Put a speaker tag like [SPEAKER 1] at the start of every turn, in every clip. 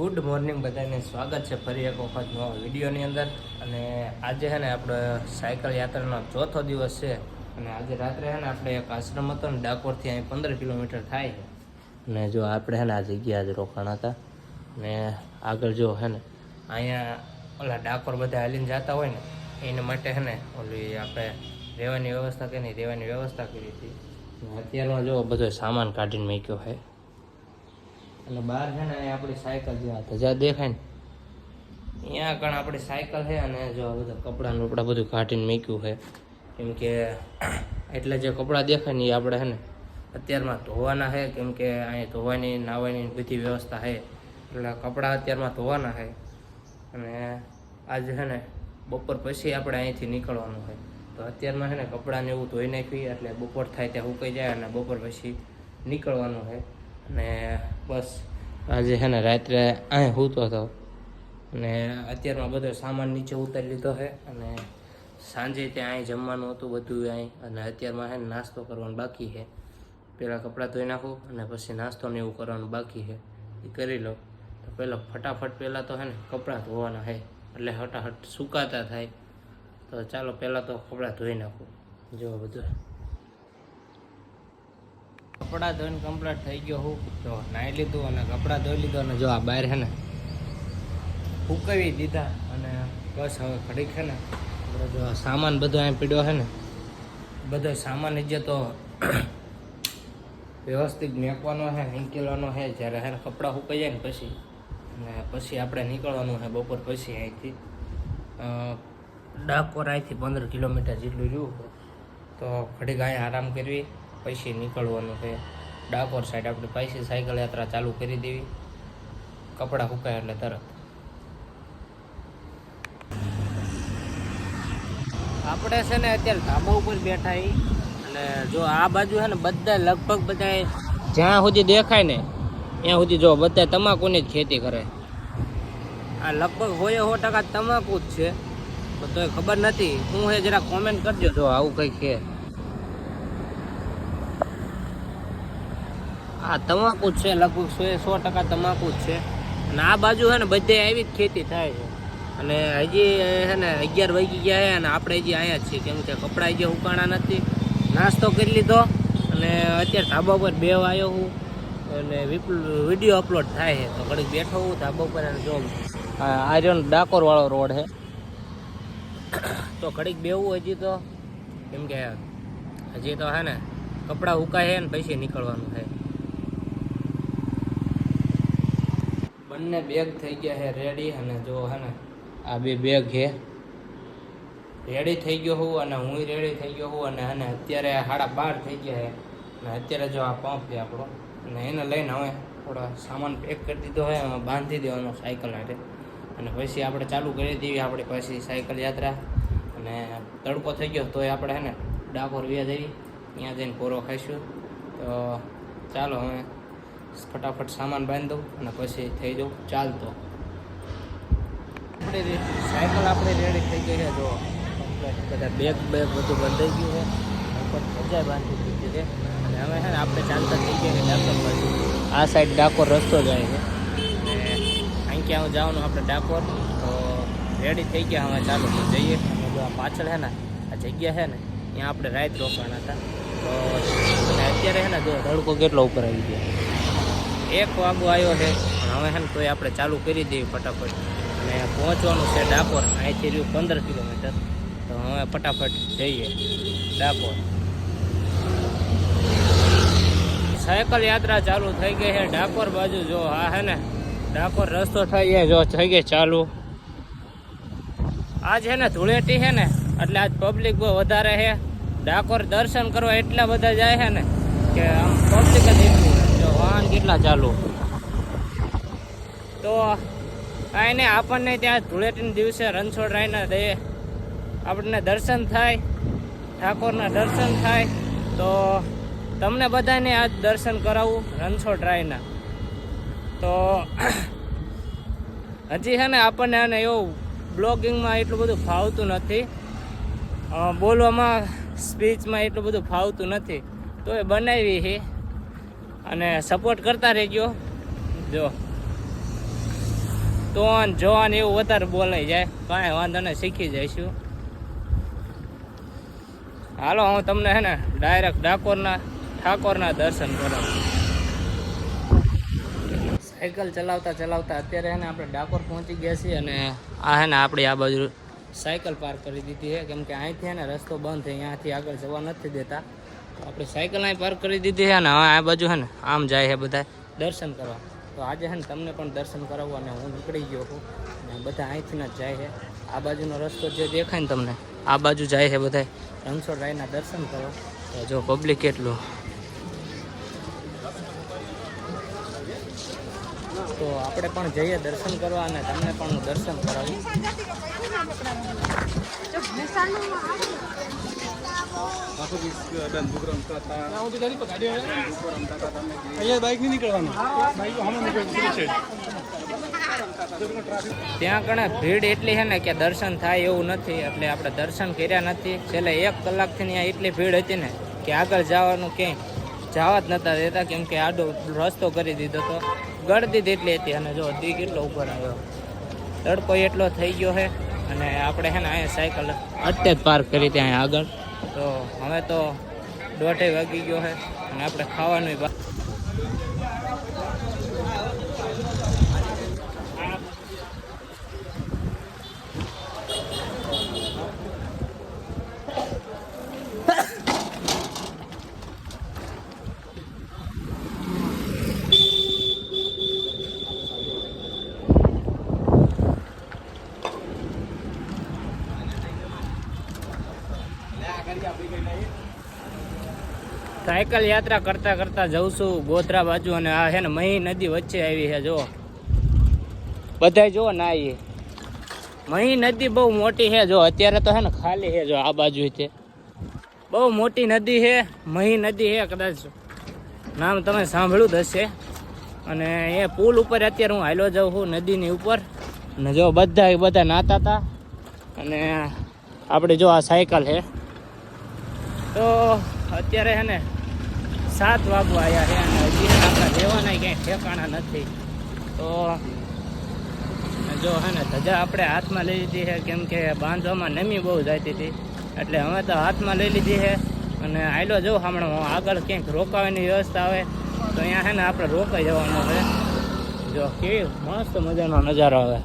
[SPEAKER 1] Good morning, બધાને સ્વાગત છે ફરી એક વખત નવા વિડીયોની અંદર. અને આજે છે ને આપણે સાયકલ યાત્રાનો ચોથો દિવસ છે. અને આજે રાત્રે છે ને આપણે એક આશ્રમ હતો ને, ડાકોરથી અહીં પંદર કિલોમીટર થાય અને જો આપણે છે ને આ જગ્યા જ રોકાણા હતા. ને આગળ જો છે ને, અહીંયા ઓલા ડાકોર બધા હાલીને જતા હોય ને, એના માટે છે ને ઓલી આપણે રહેવાની વ્યવસ્થા કરી નહીં રહેવાની વ્યવસ્થા કરી હતી. અત્યારમાં જો બધો સામાન કાઢીને મૂક્યો છે. અને બહાર છે ને આપણી સાયકલ જેવા હતા. ધજા દેખાય ને અહીંયા કણ આપણી સાયકલ છે અને જો આ બધા કપડાં બપડા બધું કાઢીને મૂક્યું છે. કેમ કે એટલે જે કપડાં દેખાય ને એ આપણે છે ને અત્યારમાં ધોવાના છે. કેમ કે અહીંયા ધોવાની નાવાની બધી વ્યવસ્થા છે. એટલે કપડાં અત્યારમાં ધોવાના છે. અને આજે છે ને બપોર પછી આપણે અહીંથી નીકળવાનું છે. તો અત્યારમાં છે ને કપડાને એવું ધોઈ નાખ્યું એટલે બપોર થાય ત્યાં સુકાઈ જાય અને બપોર પછી નીકળવાનું છે. અને બસ આજે છે ને રાત્રે અહીં સૂતો હતો. અને અત્યારમાં બધો સામાન નીચે ઉતારી લીધો છે અને સાંજે ત્યાં અહીં જમવાનું હતું બધું અહીં. અને અત્યારમાં છે નાસ્તો કરવાનો બાકી છે. પહેલાં કપડાં ધોઈ નાખું અને પછી નાસ્તો ને એવું કરવાનું બાકી છે. એ કરી લો. તો પહેલાં ફટાફટ પહેલાં તો છે ને કપડાં ધોવાના છે. એટલે હટાહટ સુકાતા થાય. તો ચાલો પહેલાં તો કપડાં ધોઈ નાખું. જો બધું. કપડાં ધોઈને કમ્પ્લીટ થઈ ગયો હું. જો નાહી લીધું અને કપડાં ધોઈ લીધું અને જો આ બહાર છે ને, ફૂંકાવી દીધા અને બસ હવે ખડી છે ને જો સામાન બધો અહીં પીડ્યો છે ને, બધો સામાન જે તો વ્યવસ્થિત મેકવાનો છે હેંકેલવાનો છે, જ્યારે હે કપડાં સુકાઈ જાય ને પછી, અને પછી આપણે નીકળવાનું છે બપોર પછી અહીંથી. ડાકોર અહીંથી પંદર કિલોમીટર જેટલું રહ્યું. તો ઘડી અહીંયા આરામ કરવી. પછી નીકળવાનું છે. ડાકોર સાઈડ આપણે પાછી સાયકલ યાત્રા ચાલુ કરી દેવી. કપડાં સુકાય એટલે તરત. આપણે છે ને અત્યારે ધાબા ઉપર બેઠા અને જો આ બાજુ છે ને બધા લગભગ બધા જ્યાં સુધી દેખાય ને, ત્યાં સુધી જો બધા તમાકુની જ ખેતી કરે. આ લગભગ હોય સો ટકા તમાકુ જ છે. તો તોય ખબર નથી. હું એ જરા કોમેન્ટ કરજો જો આવું કંઈક છે. આ તમાકુ જ છે, લગભગ સો સો ટકા તમાકુ જ છે. અને આ બાજુ છે ને બધે આવી જ ખેતી થાય છે. અને હજી છે ને અગિયાર વાગી ગયા છે અને આપણે હજી અહીંયા જ છીએ. કેમ કે કપડાં હજી ઉકાણા નથી. નાસ્તો કરી લીધો. અને અત્યારે ધાબા ઉપર બે આવ્યો હું. અને વીડિયો અપલોડ થાય છે. તો ઘડીક બેઠો હું ધાબા ઉપર અને જો આર્યન ડાકોરવાળો ડાકોર વાળો રોડ છે. તો ઘડીક બેવું હજી તો. કેમ કે હજી તો હે ને કપડાં ઉકાય છે ને પછી નીકળવાનું છે. બંને બેગ થઈ ગયા છે રેડી અને જો હે ને, આ બે બેગ છે. રેડી થઈ ગયો હોઉં અને હું રેડી થઈ ગયો હોઉં અને અને અત્યારે સાડા બાર થઈ ગયા છે. અને અત્યારે જો આ પંપ છે આપણો, અને એને લઈને હવે થોડો સામાન પેક કરી દીધો હોય એમાં બાંધી દેવાનો સાયકલ માટે અને પછી આપણે ચાલુ કરી દેવી, આપણે પછી સાયકલ યાત્રા. અને તડકો થઈ ગયો, તોય આપણે હે ને, ડાકોર વ્યા જઈએ, ત્યાં જઈને પૂરો ખાઈશું. તો ચાલો હવે ફટાફટ સામાન બાંધી દઉં અને પછી થઈ જાઉં ચાલતો. આપણે સાયકલ આપણે રેડી થઈ ગઈ છે, જો બધા બેગ બેગ બધું બંધાઈ ગયું છે. ઉપર મજા બાંધી દીધી છે. અને હવે છે ને આપણે ચાલતા થઈ ગયા ડાકોર બાજુ. આ સાઈડ ડાકોર રસ્તો જાય છે. ક્યાં હું જવાનું આપણે ડાકોર, તો રેડી થઈ ગયા હવે ચાલો તો જઈએ. પાછળ છે ને, આ જગ્યા છે ને, ત્યાં આપણે રાત રોકાણા હતા. તો અત્યારે છે ને જો તડકો કેટલો ઉપર આવી ગયો. એક વાગો આવ્યો છે. પણ હવે ને તોય આપણે ચાલુ કરી દઈએ ફટાફટ. અને પહોંચવાનું છે ડાકોર. અહીંથી રહ્યું પંદર કિલોમીટર. તો હવે ફટાફટ જઈએ ડાકોર. સાયકલ યાત્રા ચાલુ થઈ ગઈ છે. ડાકોર બાજુ જો આ હે ને, ડાકોર રસ્તો થઈ જાય જો થઈ ગઈ ચાલુ. આજ છે ને ધૂળેટી છે ને, એટલે આજ પબ્લિક બહુ વધારે છે. ડાકોર દર્શન કરવા એટલા બધા જાય છે ને, કે આમ પબ્લિક જ કેટલા ચાલુ? તો કાંઈ નહીં આપણને ત્યાં ધૂળેટીના દિવસે રણછોડ રાયના દે. આપણને દર્શન થાય, ઠાકોરના દર્શન થાય. તો તમને બધાને આજ દર્શન કરાવું રણછોડ રાયના. તો હજી છે ને આપણને આને એવું બ્લોગિંગમાં એટલું બધું ફાવતું નથી. બોલવામાં, સ્પીચમાં એટલું બધું ફાવતું નથી. તો એ બનાવી છે અને સપોર્ટ કરતા રહેજો. જો. તો જોન એવું વધારે બોલાઈ જાય. કાંઈ વાંધો નહીં, શીખી જઈશું. હાલો, હું તમને હે ને ડાયરેક્ટ ડાકોરના, ઠાકોરના દર્શન કરાવું. સાયકલ ચલાવતા ચલાવતા અત્યારે હે ને આપણે ડાકોર પહોંચી ગયા છીએ અને આ હે ને આપણી આ બાજુ સાયકલ પાર્ક કરી દીધી છે કેમ કે અહીંથી હે ને રસ્તો બંધ છે, અહીંયાથી આગળ જવા નથી દેતા. આપણે સાયકલ અહીં પાર્ક કરી દીધી છે ને હવે આ બાજુ છે ને આમ જાય છે બધા દર્શન કરવા. તો આજે છે ને તમને પણ દર્શન કરાવવું અને હું નીકળી ગયો છું. અને બધા અહીંથી જ જાય છે. આ બાજુનો રસ્તો જે દેખાય ને તમને, આ બાજુ જાય છે બધા રણછોડ રાયના દર્શન કરો. તો જો પબ્લિક કેટલું. તો આપણે પણ જઈએ દર્શન કરવા અને તમને પણ દર્શન કરાવું. ત્યાં કણે ભીડ એટલી છે ને કે દર્શન થાય એવું નથી એટલે આપણે દર્શન કર્યા નથી. છેલ્લે એક કલાકથી ત્યાં એટલી ભીડ હતી ને કે આગળ જવાનું ક્યાંય જવા જ નતા દેતા કેમ કે આડો રસ્તો કરી દીધો તો. ગળદી એટલી હતી અને જો દી કેટલો ઉપર આવ્યો. તડકો એટલો થઈ ગયો છે અને આપણે છે ને અહીંયા સાયકલ અત્યારે જ પાર્ક કરી ત્યાં આગળ. તો હવે તો દોઢે વાગી ગયો છે અને આપણે ખાવાનું સાયકલ યાત્રા કરતા કરતા જઉં છું ગોધરા બાજુ અને આ છે ને મહી નદી વચ્ચે આવી છે જો બધાય જો ના એ. મહી નદી બહુ મોટી છે જો અત્યારે તો છે ને ખાલી છે જો આ બાજુ છે. બહુ મોટી નદી છે, મહી નદી છે, કદાચ નામ તમે સાંભળ્યું જ હશે. અને એ પુલ ઉપર અત્યારે હું હાલો જાઉં છું, નદીની ઉપર. અને જો બધા બધા નાતા હતા. અને આપણે જો આ સાયકલ છે. તો અત્યારે છે ને સાત વાગવા આવ્યા છે અને હજી આપણા રહેવાના ક્યાંય ઠેકાણા નથી. તો જો હા ને ધજા આપણે હાથમાં લઈ લીધી છે કેમ કે બાંધવામાં નમી બહુ જતી હતી. એટલે હવે તો હાથમાં લઈ લીધી છે અને આયલો જો હમણાં આગળ ક્યાંક રોકાવાની વ્યવસ્થા આવે, તો અહીંયા છે ને આપણે રોકાઈ જવાનું છે જો કેવી મસ્ત મજાનો નજારો આવે.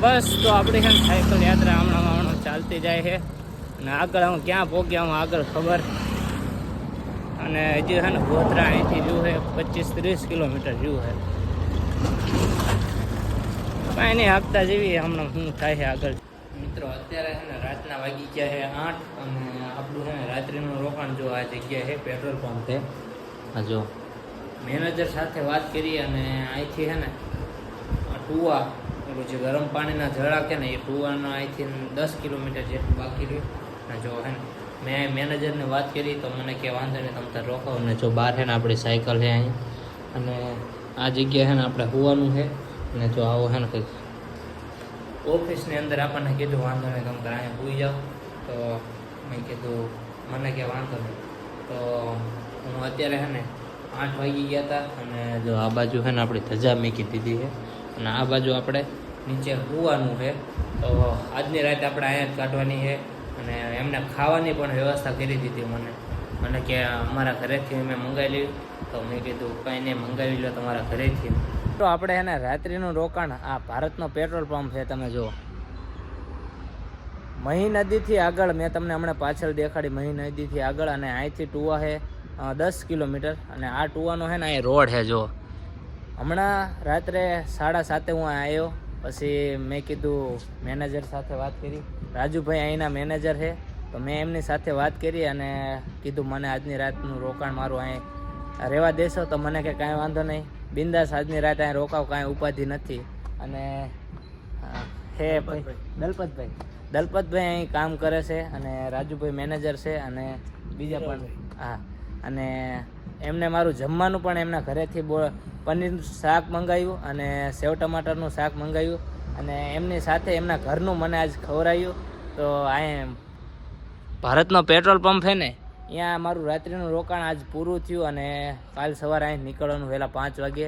[SPEAKER 1] બસ, તો આપણી છે સાયકલ યાત્રા હમણાં હમણાં ચાલતી જાય છે અને આગળ હું ક્યાં પહોંચ્યા હું આગળ ખબર. અને હજી છે ને ગોધરા અહીંથી છે, પચીસ ત્રીસ કિલોમીટર છે. કાંઈ નહીં આપતા જેવી હમણાં શું થાય છે આગળ. મિત્રો, અત્યારે છે ને રાતના વાગી ગયા છે આઠ અને આપણું છે ને રાત્રિનું રોકાણ જો આ જગ્યા છે, પેટ્રોલ પંપ છે. આ જો મેનેજર સાથે વાત કરી અને અહીંથી છે ને ટુવા પેલું જે ગરમ પાણીના જળા કે ને એ ટુવાના અહીંથી દસ કિલોમીટર જેટલું બાકી રહ્યું. અને જો હે ને. મેં મેનેજરને વાત કરી તો મને કે વાંધો નહીં, તમે તાર રોકો ને જો બહાર છે ને આપણી સાયકલ છે અહીં. અને આ જગ્યા છે ને આપણે હોવાનું છે અને જો આવો છે ને કંઈક. ઓફિસની અંદર આપણને કીધું વાંધો નહીં, તમે તાર અહીંયા ભૂઈ જાઓ. તો મેં કીધું, મને કે વાંધો નહીં. તો હું અત્યારે છે ને આઠ વાગી ગયા હતા અને જો આ બાજુ છે ને આપણી ધજા મૂકી દીધી છે અને આ બાજુ આપણે નીચે હોવાનું છે તો આજની રાત આપણે અહીંયા જ કાઢવાની છે અને એમને ખાવાની પણ વ્યવસ્થા કરી દીધી મને. મને કે અમારા ઘરેથી મેં મંગાવી લીધું તો મેં કીધું, કંઈ નહીં, મંગાવી લો તમારા ઘરેથી. તો આપણે એને રાત્રિનું રોકાણ, આ ભારતનો પેટ્રોલ પંપ છે, તમે જુઓ. મહી નદીથી આગળ, મેં તમને હમણાં પાછળ દેખાડી મહી નદીથી આગળ, અને અહીંથી ટુવા છે દસ કિલોમીટર, અને આ ટુવાનો છે ને, અહીં રોડ છે જો હમણાં રાત્રે સાડા સાતે હું આવ્યો. પછી મેં કીધું મેનેજર સાથે વાત કરી. રાજુભાઈ અહીંના મેનેજર છે તો મેં એમની સાથે વાત કરી અને કીધું મને આજની રાતનું રોકાણ મારું અહીં રહેવા દેશો તો મને કે કાંઈ વાંધો નહીં. બિંદાસ આજની રાત અહીં રોકાવ કાંઈ ઉપાધિ નથી. અને હે ભાઈ. દલપતભાઈ. દલપતભાઈ અહીં કામ કરે છે અને રાજુભાઈ મેનેજર છે અને બીજા પણ હા. અને એમને મારું જમવાનું પણ એમના ઘરેથી બો પનીરનું શાક મંગાવ્યું અને સેવ ટમાટરનું શાક મંગાવ્યું અને એમની સાથે એમના ઘરનું મને આજ ખવડાવ્યું. તો અહીં ભારતનો પેટ્રોલ પંપ છે ને ત્યાં મારું રાત્રિનું રોકાણ આજ પૂરું થયું અને કાલ સવારે અહીં નીકળવાનું વહેલા પાંચ વાગે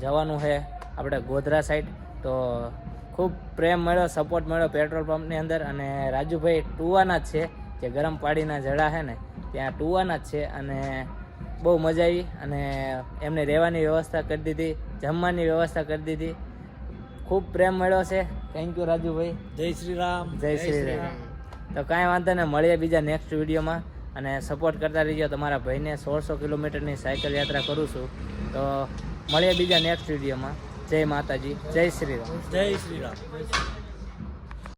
[SPEAKER 1] જવાનું છે આપણે ગોધરા સાઈડ તો ખૂબ પ્રેમ મળ્યો સપોર્ટ મળ્યો પેટ્રોલ પંપની અંદર અને રાજુભાઈ ટુવાના જ છે, જે ગરમ પાડીના જડા છે ને ત્યાં ટુવાના જ છે અને બહુ મજા આવી અને એમને રહેવાની વ્યવસ્થા કરી દીધી જમવાની વ્યવસ્થા કરી દીધી. ખૂબ પ્રેમ મળ્યો છે. Thank you Rajubhai.
[SPEAKER 2] જય શ્રી રામ
[SPEAKER 1] જય શ્રી રામ તો કાંઈ વાંધો નહીં મળીએ બીજા નેક્સ્ટ વિડીયોમાં. અને સપોર્ટ કરતા રહીજો. તમારા ભાઈને સોળસો કિલોમીટરની સાયકલ યાત્રા કરું છું. તો મળીએ બીજા નેક્સ્ટ વિડીયોમાં. જય માતાજી. જય શ્રી રામ
[SPEAKER 2] જય શ્રી રામ